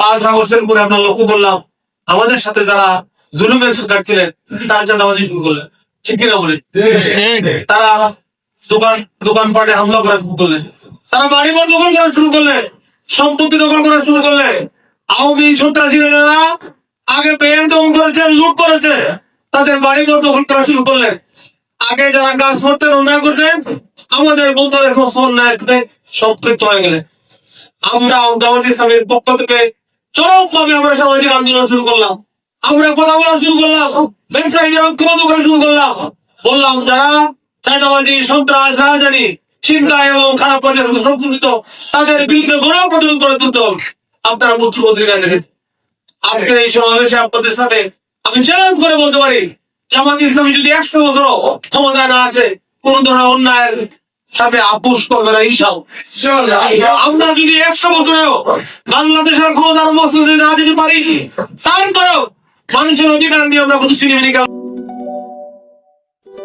পাঁচ আগস্টের আমরা লক্ষ্য করলাম, আমাদের সাথে যারা জুলুমের শিকার ছিলেন তার চাঁদাবাজি শুরু করলেন। ঠিক কিনা বলে? তারা দোকান, দোকানপাটে হামলা করা শুরু করলেন। তারা বাড়ি ঘর দখল করা শুরু করলেন। সম্পত্তি দখল করা শুরু করলেন। আওয়ামী যারা আগে দখল করেছে, লুট করেছে, তাদের বাড়ি ঘর দখল করা শুরু করলেন। আগে যারা কাজ করতেন অন্যায় করতেন, আমাদের বন্ধুরা সমস্ত অন্যায় সম্পৃক্ত হয়ে গেলেন। আমরা জামাত ইসলামের পক্ষ থেকে চরম ভাবে আমরা সামাজিক আন্দোলন শুরু করলাম। আমরা কথা বলা শুরু করলাম। ব্যবসায়ীদের ঐক্যবদ্ধ করা শুরু করলাম। বললাম, যারা চাঁদাবাজি, সন্ত্রাস, রাজধানী, চিন্তা এবং খারাপ পর্যায়ে সম্পর্কিত, তাদের বিরুদ্ধে গণ প্রতিরোধ করে তুলতে হবে। আপনারা মুখ্যমন্ত্রী কাছে আজকের এই সমাবেশে আপনাদের সাথে আমি চ্যালেঞ্জ করে বলতে পারি, জামাত ইসলামী যদি একশো বছর ক্ষমতায় না আসে, কোন ধরনের অন্যায়ের সাথে আপোষ করবে না ইসাও আমরা যদি একশো বছরেও বাংলাদেশের ক্ষমতার মসজিদে না যেতে পারি তারপরেও মানুষের অধিকার নিয়ে আমরা কোনো সিনেমিনিকা